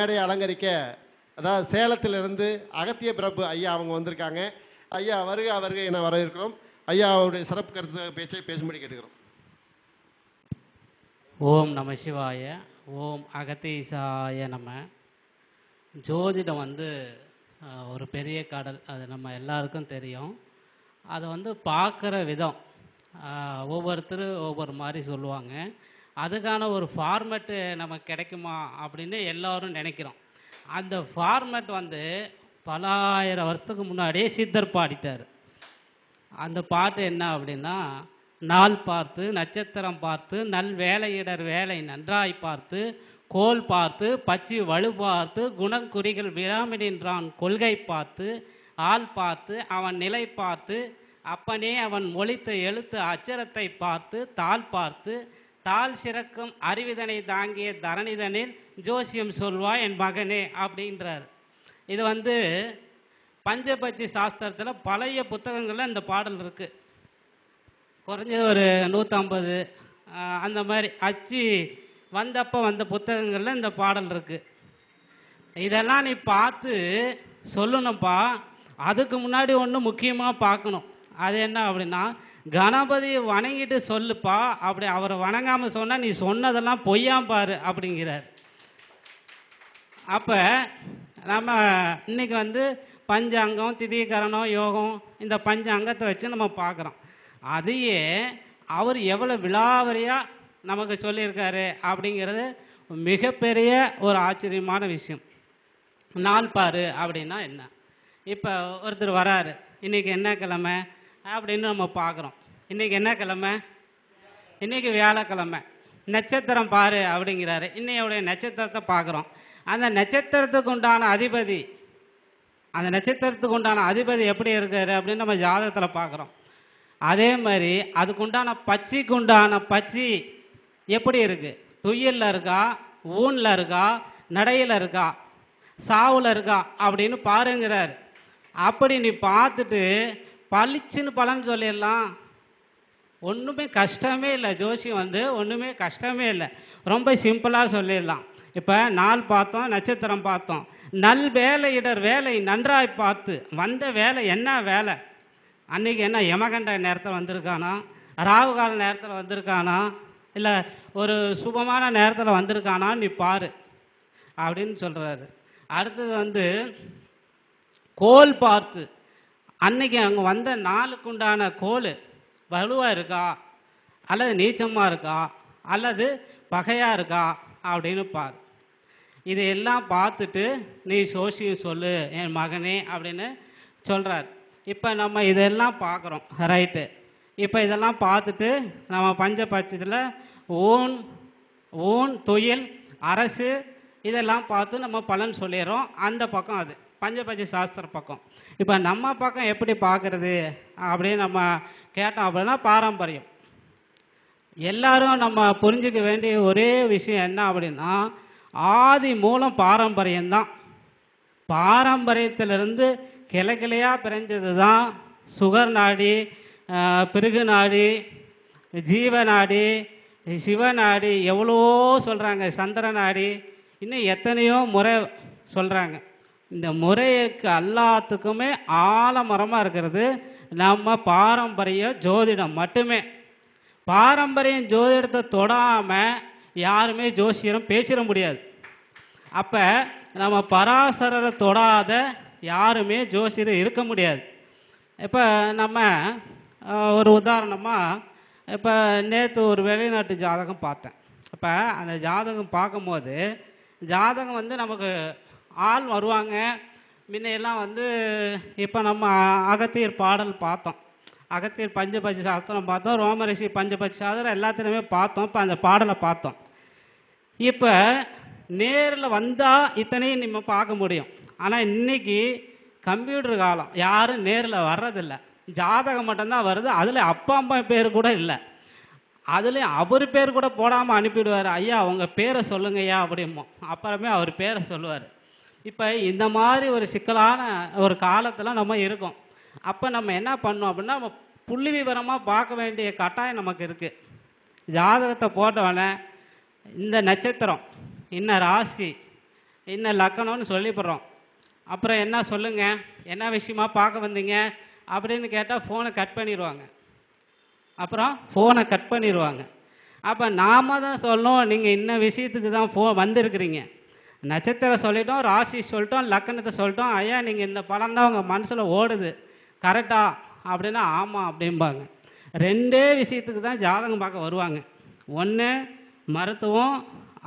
மேடையை அலங்கரிக்க அதாவது சேலத்திலிருந்து அகத்திய பிரபு ஐயா அவங்க வந்திருக்காங்க. ஐயா வருக வருக என வரவேற்கிறோம். ஐயா அவருடைய சிறப்பு கருத்து பேச்சை பேசும்படி கேட்டுக்கிறோம். ஓம் நம சிவாய ஓம் அகத்தீசாய நம்ம ஜோதிடம் வந்து ஒரு பெரிய கடல். அது நம்ம எல்லாருக்கும் தெரியும். அதை வந்து பார்க்குற விதம் ஒவ்வொருத்தரும் ஒவ்வொரு மாதிரி சொல்லுவாங்க. அதுக்கான ஒரு ஃபார்மேட்டு நமக்கு கிடைக்குமா அப்படின்னு எல்லோரும் நினைக்கிறோம். அந்த ஃபார்மேட் வந்து பல ஆயிரம் வருஷத்துக்கு முன்னாடியே சித்தர் பாடிட்டார். அந்த பாட்டு என்ன அப்படின்னா நாள் பார்த்து நட்சத்திரம் பார்த்து நல் வேலையிடர் வேலை நன்றாய் பார்த்து கோல் பார்த்து பச்சி வலு பார்த்து குணங்குறிகள் விழாமினின்றான் கொள்கை பார்த்து ஆள் பார்த்து அவன் நிலை பார்த்து அப்பனே அவன் மொழித்த எழுத்து அச்சரத்தை பார்த்து தாள் பார்த்து தாள் சிறக்கும் அறிவிதனை தாங்கிய தரணிதனில் ஜோசியம் சொல்வா என் மகனே அப்படின்றார். இது வந்து பஞ்சபட்சி சாஸ்திரத்தில் பழைய புத்தகங்களில் இந்த பாடல் இருக்குது குறைஞ்சது ஒரு நூற்றம்பது அந்த மாதிரி அச்சு வந்தப்போ வந்த புத்தகங்களில் இந்த பாடல் இருக்குது இதெல்லாம் நீ பார்த்து சொல்லணும்ப்பா அதுக்கு முன்னாடி ஒன்று முக்கியமாக பார்க்கணும். அது என்ன அப்படின்னா கணபதியை வணங்கிட்டு சொல்லுப்பா அப்படி அவரை வணங்காமல் சொன்னால் நீ சொன்னதெல்லாம் பொய்யாம் பாரு அப்படிங்கிறார். அப்போ நம்ம இன்னைக்கு வந்து பஞ்ச அங்கம் திதிகரணம் யோகம் இந்த பஞ்ச அங்கத்தை வச்சு நம்ம பார்க்குறோம். அதையே அவர் எவ்வளோ விழாவரியாக நமக்கு சொல்லியிருக்காரு அப்படிங்கிறது மிகப்பெரிய ஒரு ஆச்சரியமான விஷயம். நாள் பாரு அப்படின்னா என்ன? இப்போ ஒருத்தர் வராரு இன்றைக்கி என்ன கிழமை? அப்படின்னு நம்ம பார்க்குறோம். இன்னைக்கு என்ன கிழமை? இன்னைக்கு வியாழக்கிழமை. நட்சத்திரம் பாரு அப்படிங்கிறாரு. இன்னையோடைய நட்சத்திரத்தை பார்க்குறோம். அந்த நட்சத்திரத்துக்கு உண்டான அதிபதி அந்த நட்சத்திரத்துக்கு உண்டான அதிபதி எப்படி இருக்காரு அப்படின்னு நம்ம ஜாதகத்தில் பார்க்குறோம். அதே மாதிரி அதுக்கு உண்டான பச்சிக்கு உண்டான பச்சி எப்படி இருக்குது துயிலில் இருக்கா? ஊனில் இருக்கா? நடையில் இருக்கா? சாவில் இருக்கா? அப்படின்னு பாருங்கிறார். அப்படி நீ பார்த்துட்டு பளிச்சுன்னு பலன் சொல்லிடலாம். ஒன்றுமே கஷ்டமே இல்லை ஜோசியம் வந்து ஒன்றுமே கஷ்டமே இல்லை. ரொம்ப சிம்பிளாக சொல்லிடலாம். இப்போ நாள் பார்த்தோம் நட்சத்திரம் பார்த்தோம். நல் வேலையிடர் வேலை நன்றாய் பார்த்து வந்த வேலை என்ன வேலை? அன்னைக்கு என்ன யமகண்ட நேரத்தில் வந்திருக்கானா? ராகு கால நேரத்தில் வந்திருக்கானா? இல்லை ஒரு சுபமான நேரத்தில் வந்திருக்கானா நீ பாரு அப்படின்னு சொல்கிறாரு அடுத்தது வந்து கோல் பார்த்து அன்னைக்கு அங்கே வந்த நாளுக்கு உண்டான கோல் வலுவாக இருக்கா? அல்லது நீச்சமாக இருக்கா? அல்லது பகையாக இருக்கா? அப்படின்னு பார். இதையெல்லாம் பார்த்துட்டு நீ சோசியம் சொல்லு என் மகனே அப்படின்னு சொல்கிறார் இப்போ நம்ம இதெல்லாம் பார்க்குறோம் ரைட்டு இப்போ இதெல்லாம் பார்த்துட்டு நம்ம பஞ்சபட்சத்தில் ஓன் ஓன் தொழில் அரசு இதெல்லாம் பார்த்து நம்ம பலன் சொல்லிடுறோம். அந்த பக்கம் அது. பஞ்சபஞ்ச சாஸ்திர பக்கம். இப்போ நம்ம பக்கம் எப்படி பார்க்குறது? அப்படின்னு நம்ம கேட்டோம் அப்படின்னா பாரம்பரியம். எல்லாரும் நம்ம புரிஞ்சுக்க வேண்டிய ஒரே விஷயம் என்ன அப்படின்னா ஆதி மூலம் பாரம்பரியம்தான். பாரம்பரியத்திலிருந்து கிளை கிளையாக பிரிஞ்சது தான் சுகர் நாடி ஆஹ், பிருகு நாடி ஜீவ நாடி சிவ நாடி எவ்வளவோ சொல்கிறாங்க சந்திர நாடி இன்னும் எத்தனையோ முறை சொல்கிறாங்க இந்த முறைக்கு எல்லாத்துக்குமே ஆலமரமாக இருக்கிறது. நம்ம பாரம்பரிய ஜோதிடம் மட்டுமே. பாரம்பரியம் ஜோதிடத்தை தொடாமல் யாருமே ஜோசியரும் பேசிட முடியாது. அப்போ நம்ம பராசரரை தொடாத யாருமே ஜோசியர் இருக்க முடியாது. இப்போ நம்ம ஒரு உதாரணமாக இப்போ நேற்று ஒரு வெளிநாட்டு ஜாதகம் பார்த்தேன். இப்போ அந்த ஜாதகம் பார்க்கும்போது ஜாதகம் வந்து நமக்கு ஆள் வருவாங்க. முன்னையெல்லாம் வந்து இப்போ நம்ம அகத்தியர் பாடல் பார்த்தோம். அகத்தியர் பஞ்சபட்ச சாஸ்திரம் பார்த்தோம். ரோமரிஷி பஞ்சபட்ச சாஸ்திரம் எல்லாத்துலேயுமே பார்த்தோம். இப்போ அந்த பாடலை பார்த்தோம். இப்போ நேரில் வந்தால் இத்தனையும் நம்ம பார்க்க முடியும். ஆனால் இன்றைக்கி கம்ப்யூட்டர் காலம். யாரும் நேரில் வர்றதில்ல. ஜாதகம் மட்டும்தான் வருது. அதில் அப்பா அம்மா பேர் கூட இல்லை. அதுலேயும் அவர் பேர் கூட போடாமல் அனுப்பிடுவார். ஐயா உங்கள் பேரை சொல்லுங்கய்யா அப்படிமோ அப்புறமே அவர் பேரை சொல்லுவார். இப்போ இந்த மாதிரி ஒரு சிக்கலான ஒரு காலத்தில் நம்ம இருக்கோம். அப்போ நம்ம என்ன பண்ணோம் அப்படின்னா நம்ம புள்ளி விவரமாக பார்க்க வேண்டிய கட்டாயம் நமக்கு இருக்குது ஜாதகத்தை போட்டவனே இந்த நட்சத்திரம் இன்ன ராசி இன்ன லக்கணம்னு சொல்லிப்படுறோம். அப்புறம் என்ன சொல்லுங்க? என்ன விஷயமா பார்க்க வந்தீங்க? அப்படின்னு கேட்டால் ஃபோனை கட் பண்ணிடுவாங்க. அப்புறம் ஃபோனை கட் பண்ணிடுவாங்க. அப்போ நாம தான் சொல்லணும் நீங்கள் இன்ன விஷயத்துக்கு தான் ஃபோ வந்திருக்கிறீங்க. நட்சத்திரம் சொல்லிட்டோம் ராசி சொல்லிட்டோம் லக்கணத்தை சொல்லிட்டோம். ஐயா நீங்கள் இந்த பழம் தான் உங்கள் மனசில் ஓடுது. கரெக்டா அப்படின்னா ஆமாம் அப்படிம்பாங்க. ரெண்டே விஷயத்துக்கு தான் ஜாதகம் பார்க்க வருவாங்க. ஒன்று மருத்துவம்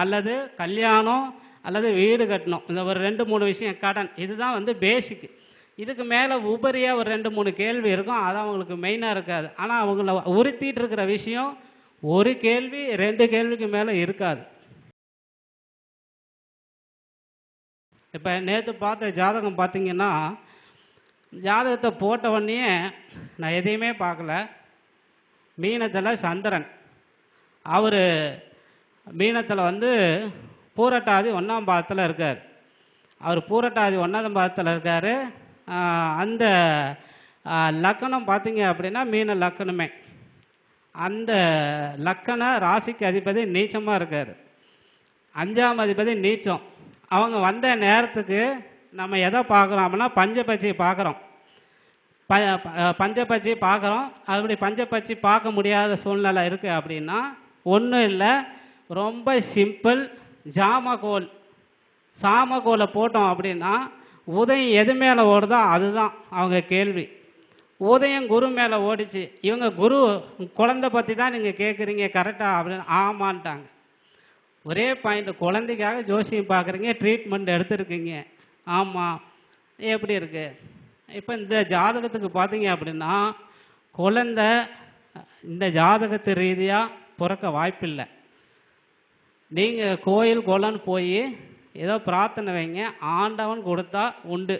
அல்லது கல்யாணம் அல்லது வீடு கட்டணும். இந்த ஒரு ரெண்டு மூணு விஷயம் கடன். இதுதான் வந்து பேசிக்கு இதுக்கு மேலே உபரியாக ஒரு ரெண்டு மூணு கேள்வி இருக்கும். அது அவங்களுக்கு மெயினாக இருக்காது. ஆனால் அவங்கள உறுத்திட்டு இருக்கிற விஷயம் ஒரு கேள்வி ரெண்டு கேள்விக்கு மேலே இருக்காது. இப்போ நேற்று பார்த்த ஜாதகம் பார்த்தீங்கன்னா ஜாதகத்தை போட்ட நான் எதையுமே பார்க்கல. மீனத்தில் சந்திரன். அவர் மீனத்தில் வந்து பூரட்டாதி ஒன்றாம் பாதத்தில் இருக்கார். அவர் பூரட்டாதி ஒன்றாம் பாதத்தில் இருக்கார். அந்த லக்கணம் பார்த்தீங்க அப்படின்னா மீன லக்கணமே. அந்த லக்கண ராசிக்கு அதிபதி நீச்சமாக இருக்கார். அஞ்சாம் அதிபதி நீச்சம். அவங்க வந்த நேரத்துக்கு நம்ம எதை பார்க்குறோம்னா அப்படின்னா பஞ்சபட்சி பார்க்குறோம். ப ப- பார்க்குறோம். அப்படி பஞ்சபட்சி பார்க்க முடியாத சூழ்நிலை இருக்குது அப்படின்னா ஒன்றும் இல்லை. ரொம்ப சிம்பிள் ஜாமகோல். சாமகோலை போட்டோம் அப்படின்னா உதயம் எது மேலே ஓடுதோ அதுதான் அவங்க கேள்வி. உதயம் குரு மேலே ஓடிச்சு. இவங்க குரு குழந்தை பற்றி தான் நீங்கள் கேட்குறீங்க கரெக்டாக அப்படின்னு ஆமான்ட்டாங்க. ஒரே பாயிண்ட் குழந்தைக்காக ஜோசியம் பார்க்குறீங்க ட்ரீட்மெண்ட் எடுத்திருக்கீங்க. ஆமாம் எப்படி இருக்கு? இப்போ இந்த ஜாதகத்துக்கு பார்த்தீங்க அப்படின்னா குழந்த இந்த ஜாதகத்து ரீதியாக பிறக்க வாய்ப்பில்லை. நீங்கள் கோயில் குளம்னு போய் ஏதோ பிரார்த்தனை வைங்க ஆண்டவன் கொடுத்தா உண்டு.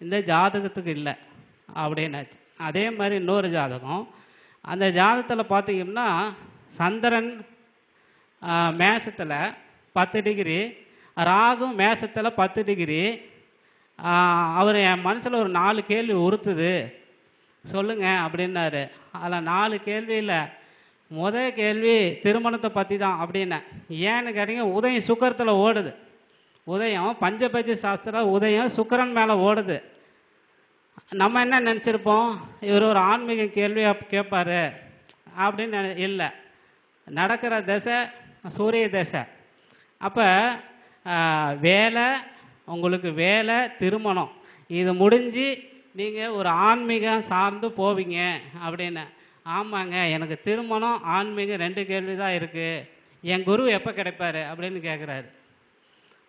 இந்த ஜாதகத்துக்கு இல்லை அப்படின்னாச்சு. அதே மாதிரி இன்னொரு ஜாதகம். அந்த ஜாதகத்தில் பார்த்தீங்கன்னா சந்திரன் மேசத்தில் பத்து டிகிரி ராகு மேசத்தில் பத்து டிகிரி அவர் என் மனசில் ஒரு நாலு கேள்வி உறுத்துது. சொல்லுங்கள் அப்படின்னாரு. அதில் நாலு கேள்வியில் முதல் கேள்வி திருமணத்தை பற்றி தான் அப்படின்னேன். ஏன்னு கேட்டீங்க உதயம் சுக்கரத்தில் ஓடுது. உதயம் பஞ்சபட்ச சாஸ்திரம் உதயம் சுக்கரன் மேலே ஓடுது. நம்ம என்ன நினச்சிருப்போம்? இவர் ஒரு ஆன்மீக கேள்வியாக கேட்பாரு அப்படின்னு இல்லை. நடக்கிற திசை சூரிய தசை. அப்போ வேலை உங்களுக்கு வேலை திருமணம். இது முடிஞ்சு நீங்கள் ஒரு ஆன்மீகம் சார்ந்து போவீங்க அப்படின்னு. ஆமாங்க எனக்கு திருமணம் ஆன்மீகம் ரெண்டு கேள்வி தான் இருக்குது என் குரு எப்போ கிடைப்பாரு அப்படின்னு கேட்குறாரு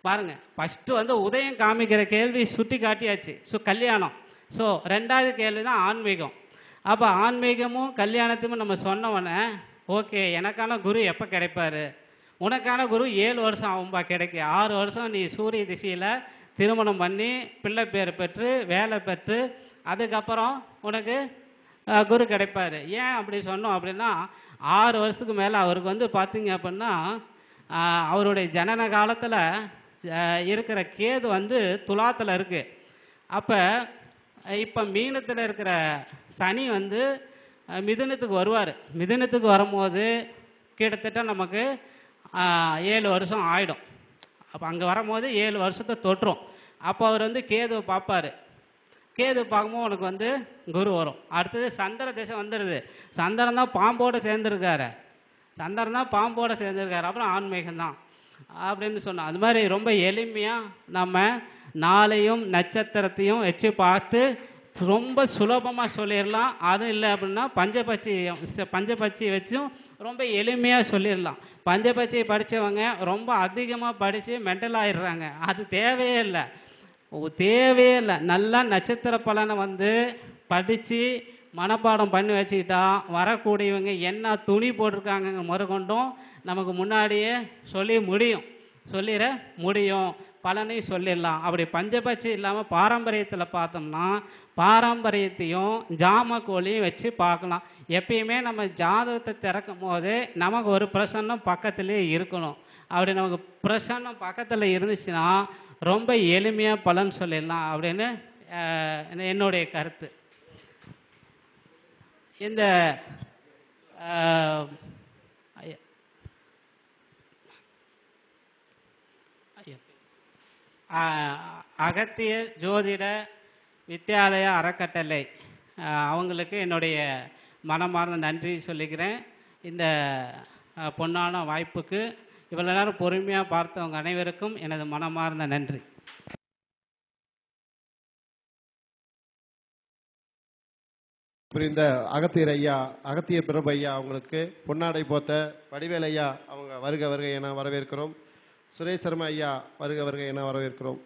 பாருங்க ஃபஸ்ட்டு வந்து உதயம் காமிக்கிற கேள்வி சுட்டி காட்டியாச்சு. ஸோ கல்யாணம். ஸோ ரெண்டாவது கேள்வி தான் ஆன்மீகம். அப்போ ஆன்மீகமும் கல்யாணத்தையும் நம்ம சொன்னவொடனே ஓகே எனக்கான குரு எப்போ கிடைப்பாரு? உனக்கான குரு ஏழு வருஷம் ஆகும்பா கிடைக்கு. ஆறு வருஷம் நீ சூரிய திசையில் திருமணம் பண்ணி பிள்ளை பேர் பெற்று வேலை பெற்று அதுக்கப்புறம் உனக்கு குரு கிடைப்பாரு. ஏன் அப்படி சொன்னோம் அப்படின்னா ஆறு வருஷத்துக்கு மேலே அவருக்கு வந்து பார்த்தீங்க அப்படின்னா அவருடைய ஜனன காலத்தில் இருக்கிற கேது வந்து துலாத்தில் இருக்குது அப்போ இப்போ மீனத்தில் இருக்கிற சனி வந்து மிதுனத்துக்கு வருவார். மிதுனத்துக்கு வரும்போது கிட்டத்தட்ட நமக்கு ஏழு வருஷம் ஆகிடும் அப்போ அங்கே வரும்போது ஏழு வருஷத்தை தொட்டுரும். அப்போ அவர் வந்து கேதுவை பார்ப்பாரு. கேது பார்க்கும்போது உனக்கு வந்து குரு வரும். அடுத்தது சந்திர திசை வந்துடுது சந்திரன் தான் பாம்போடு சேர்ந்துருக்காரு. சந்திரன் தான் பாம்போடு சேர்ந்துருக்காரு. அப்புறம் ஆன்மீகம் தான் அப்படின்னு சொன்னோம் அது மாதிரி ரொம்ப எளிமையாக நம்ம நாளையும் நட்சத்திரத்தையும் வச்சு பார்த்து ரொம்ப சுலபமாக சொல்லிடலாம். அதுவும் இல்லை அப்படின்னா பஞ்சபட்சி பஞ்சபட்சி வச்சும் ரொம்ப எளிமையாக சொல்லிடலாம். பஞ்சபட்சி படித்தவங்க ரொம்ப அதிகமாக படித்து மெண்டல் ஆயிடுறாங்க. அது தேவையே இல்லை. தேவையே இல்லை. நல்லா நட்சத்திர பலனை வந்து படித்து மனப்பாடம் பண்ணி வச்சுக்கிட்டா வரக்கூடியவங்க என்ன துணி போட்டிருக்காங்க முதற்கொண்டும் நமக்கு முன்னாடியே சொல்லி முடியும். சொல்லிட முடியும். பலனையும் சொல்லிடலாம். அப்படி பஞ்சபட்சம் இல்லாமல் பாரம்பரியத்தில் பார்த்தோம்னா பாரம்பரியத்தையும் ஜாமக்கோழியும் வச்சு பார்க்கலாம். எப்பயுமே நம்ம ஜாதகத்தை திறக்கும் போது நமக்கு ஒரு பிரசன்னம் பக்கத்துலேயே இருக்கணும். அப்படி நமக்கு பிரசன்னம் பக்கத்தில் இருந்துச்சுன்னா ரொம்ப எளிமையாக பலன் சொல்லிடலாம் அப்படின்னு என்னுடைய கருத்து. இந்த அஹ், ஐயா. ஐயா. ஆ, அகத்திய ஜோதிட வித்யாலய அறக்கட்டளை. அவங்களுக்கு என்னுடைய மனமார்ந்த நன்றி சொல்லிக்கிறேன். இந்த பொன்னான வாய்ப்புக்கு இவ்வளோ நேரம் பொறுமையாக பார்த்தவங்க அனைவருக்கும் எனது மனமார்ந்த நன்றி. புரிந்த அகத்தியர் ஐயா அகத்திய பிரபு ஐயா அவங்களுக்கு பொன்னாடை போத்த வடிவேல் ஐயா அவங்க வருக வருக என வரவேற்கிறோம். சுரேஷ் சர்மா ஐயா வருக வருக என வரவேற்கிறோம்.